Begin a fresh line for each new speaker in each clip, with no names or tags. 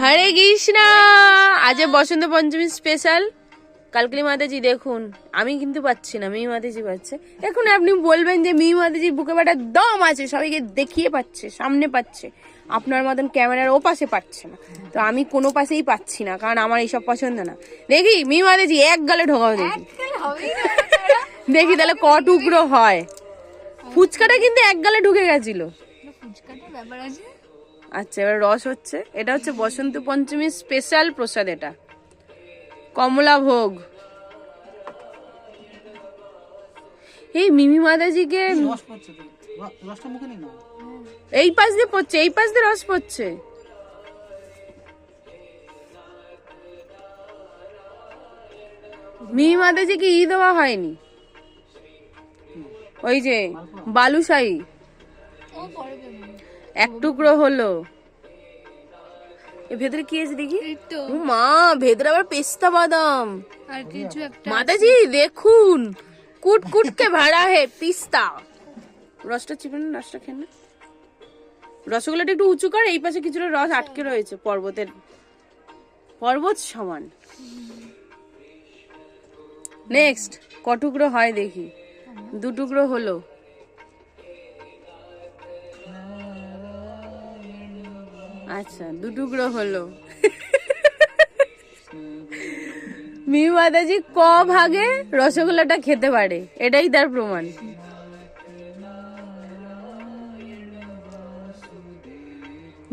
হরে কৃষ্ণ। আজ বসন্ত পঞ্চমী স্পেশাল কালকালি মাতাজি দেখুন আমি কিন্তু পাচ্ছি না মিমি মাতাজি পাচ্ছে। এখন আপনি বলবেন যে মিমি মাতাজি বুকে বাটা দম আছে সবাইকে দেখিয়ে পাচ্ছে সামনে পাচ্ছে। আপনার মতন ক্যামেরার ও পাশে পাচ্ছে না। তো আমি কোনো পাশেই পাচ্ছি না কারণ আমার এইসব পছন্দ না। দেখি মিমি মাতাজি এক গালে ঢোকাও দেখি। দেখি তাহলে ক টুকরো হয়। ফুচকাটা কিন্তু এক গালে ঢুকে গেছিল।
ফুচকাটা ব্যাপার আছে।
আচ্ছা এবার রস হচ্ছে। এটা হচ্ছে বসন্ত পঞ্চমীর স্পেশাল প্রসাদ এটা। কমলা ভোগ। এই মিমি মাতাজিকে এই পাশ দিয়ে পড়ছে এই পাশ দিয়ে রস পড়ছে। মিমি মাতাজিকে ই দেওয়া হয়নি। ওই যে বালুশাহী।
ও পরে দেবো
এক টুকরো হলো। এ ভেতরে কি আছে দেখি? মা ভেতরে আবার পেস্তা বাদাম।
আর কিছু একটা
মাতাজি দেখুন কুট কুট কে ভাড়া হে পিস্তা। রসটা চিপে না রসটা খেয়ে না রসগোল্লাটা একটু উঁচু কর এই পাশে কিছুটা রস আটকে রয়েছে পর্বতের। পর্বত সমান। নেক্সট কটুকরো হয় দেখি। দু টুকরো হলো। আচ্ছা দু টুকরো হলো। মিমি মাতাজি ক ভাগে রসগোল্লাটা খেতে পারে? এটাই তার প্রমাণ।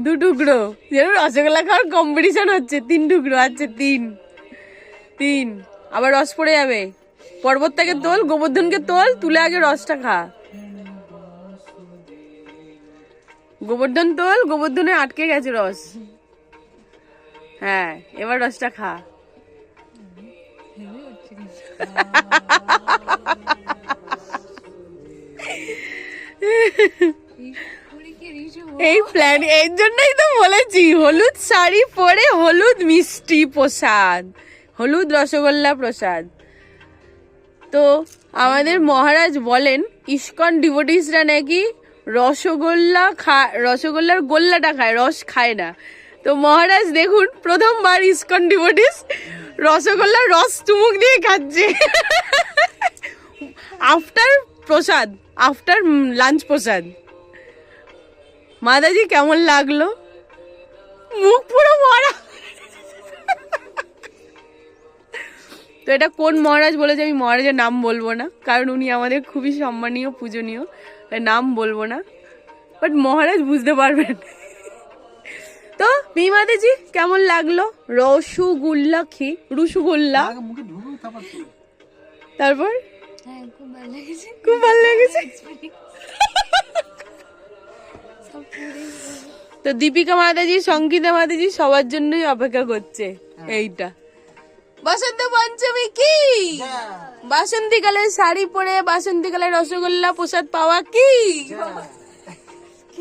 দু টুকরো। যেন রসগোল্লা খাওয়ার কম্পিটিশন হচ্ছে, তিন টুকরো আচ্ছা তিন। তিন। আবার রস পড়ে যাবে। পর্বত থেকে তোল, গোবর্ধনকে তোল, তুলে আগে রসটা খা। গোবর্ধন তোল গোবর্ধনে আটকে গেছে রস। হ্যাঁ এবার রসটা খা। এই প্ল্যান এর জন্যই তো বলেছি, হলুদ শাড়ি পরে হলুদ মিষ্টি প্রসাদ, হলুদ রসগোল্লা প্রসাদ। তো আমাদের মহারাজ বলেন, ইস্কন ডিভোটিসরা নাকি রসগোল্লা খা রসগোল্লার গোল্লাটা খায়, রস খায় না। তো মহারাজ দেখুন, প্রথমবার ইস্কন ডিভোটিস রসগোল্লার রস চুমুক দিয়ে খাচ্ছে। After prasad, after lunch prasad. মাদাজি কেমন লাগল? মুখ পুরো মরা। তো এটা কোন মহারাজ বলেছে আমি মহারাজের নাম বলব না, কারণ উনি আমাদের খুবই সম্মানীয়, পূজনীয়। নাম বলব না বাট মহারাজ বুঝতে পারবেন। তো মিমাদেজি কেমন লাগল? রসগোল্লা। খি রসগোল্লা
তারপর
হ্যাঁ খুব ভালো লেগেছে।
খুব ভালো লেগেছে।
সব পুরি
তো দীপিকা মাতাজি সঙ্গীতা মাতাজি সবার জন্যই অপেক্ষা করছে এইটা। বসন্ত পঞ্চমী কি?
যা,
বাসন্তী কালের শাড়ি পরে বাসন্তী কালের রসগোল্লা প্রসাদ পাওয়া কি।